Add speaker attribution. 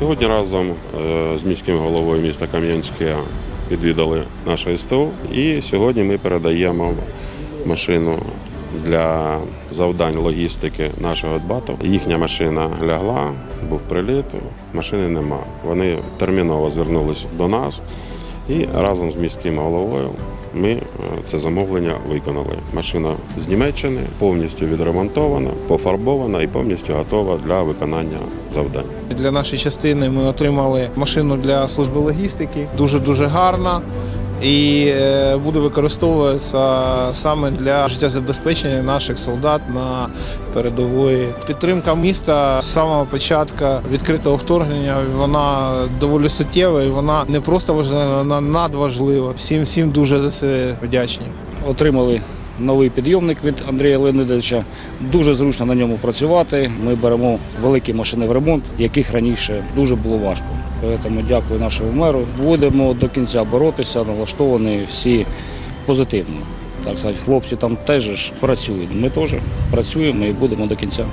Speaker 1: Сьогодні разом е, з міським головою міста Кам'янське відвідали наше СТО. І сьогодні ми передаємо машину для завдань логістики нашого ДБАТу. Їхня машина лягла, був приліт, машини нема. Вони терміново звернулись до нас і разом з міським головою ми е, це замовлення виконали. Машина з Німеччини повністю відремонтована, пофарбована і повністю готова для виконання завдань.
Speaker 2: Для нашої частини ми отримали машину для служби логістики, дуже дуже гарна. І е, буде використовуватися саме для життєзабезпечення наших солдат на передової. Підтримка міста з самого початку відкритого вторгнення вона доволі суттєва і вона не просто важлива, вона надважлива. Всім всім дуже за це вдячні.
Speaker 3: Отримали новий підйомник від Андрія Леонидовича. Дуже зручно на ньому працювати. Ми беремо великі машини в ремонт, яких раніше дуже було важко. Тому дякую нашому меру. Будемо до кінця боротися, налаштовані всі позитивно. Так сказати, хлопці там теж працюють. Ми теж працюємо і будемо до кінця.